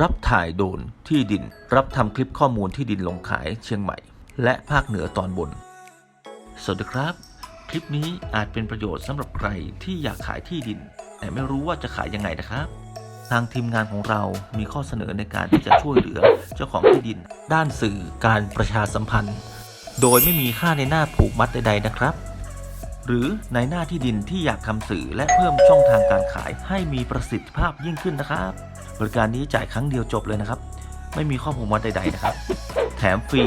รับถ่ายโดนที่ดิน รับทำคลิปข้อมูลที่ดินลงขายเชียงใหม่ และภาคเหนือตอนบน สวัสดีครับ คลิปนี้อาจเป็นประโยชน์สำหรับใครที่อยากขายที่ดิน แต่ไม่รู้ว่าจะขายยังไงนะครับ ทางทีมงานของเรามีข้อเสนอในการที่จะช่วยเหลือเจ้าของที่ดิน ด้านสื่อการประชาสัมพันธ์ โดยไม่มีค่าในหน้าผูกมัดใดๆนะครับ หรือในหน้าที่ดินที่อยากทำสื่อและเพิ่มช่องทางการขายให้มีประสิทธิภาพยิ่งขึ้นนะครับ บริการนี้จ่ายครั้งเดียวจบเลยนะครับ ไม่มีข้อผูกมัดใด ๆ นะครับ แถมฟรี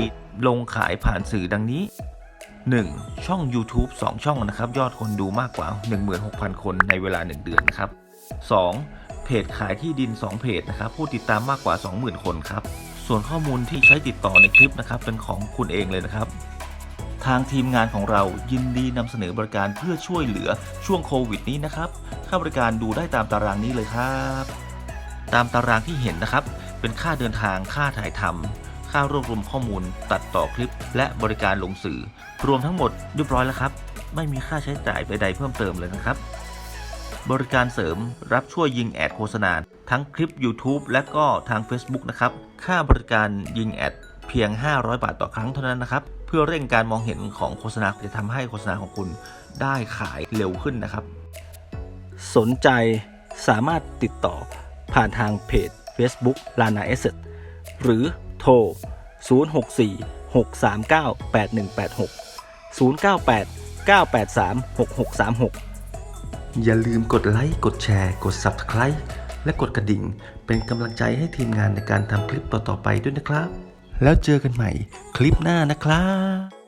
ลงขายผ่านสื่อดังนี้ 1. ช่อง YouTube 2 ช่องนะครับ ยอดคนดูมากกว่า 16,000 คนในเวลา 1 เดือนนะครับ 2. เพจขายที่ดิน 2 เพจนะครับ ผู้ติดตามมากกว่า 20,000 คนครับ ส่วนข้อมูลที่ใช้ติดต่อในคลิปนะครับ เป็นของคุณเองเลยนะครับ ทางทีมงานของเรายินดีนำเสนอบริการเพื่อช่วยเหลือช่วงโควิดนี้นะครับ ค่าบริการดูได้ตามตารางนี้เลยครับ ตามตารางที่เห็นนะครับ เป็นค่าเดินทางค่าถ่ายทำค่ารวบรวมข้อมูล ตัดต่อคลิป และบริการลงสื่อ รวมทั้งหมดเรียบร้อยแล้วครับ ไม่มีค่าใช้จ่ายใดๆเพิ่มเติมเลยนะครับ บริการเสริมรับช่วยยิงแอดโฆษณาทั้งคลิป YouTube และก็ทาง Facebook นะครับ ค่าบริการยิงแอด พียง 500 บาทต่อครั้งเท่านั้นนะครับ เพื่อเร่งการมองเห็นของโฆษณาจะทำให้โฆษณาของคุณได้ขายเร็วขึ้นนะครับ สนใจสามารถติดต่อผ่านทางเพจ Facebook Lana Asset หรือโทร 064 639 8186 098 983 6636 อย่าลืมกดไลค์กดแชร์ กด Subscribe และกดกระดิ่ง เป็นกำลังใจให้ทีมงานในการทำคลิปต่อๆไปด้วยนะครับ แล้วเจอกันใหม่คลิปหน้านะครับ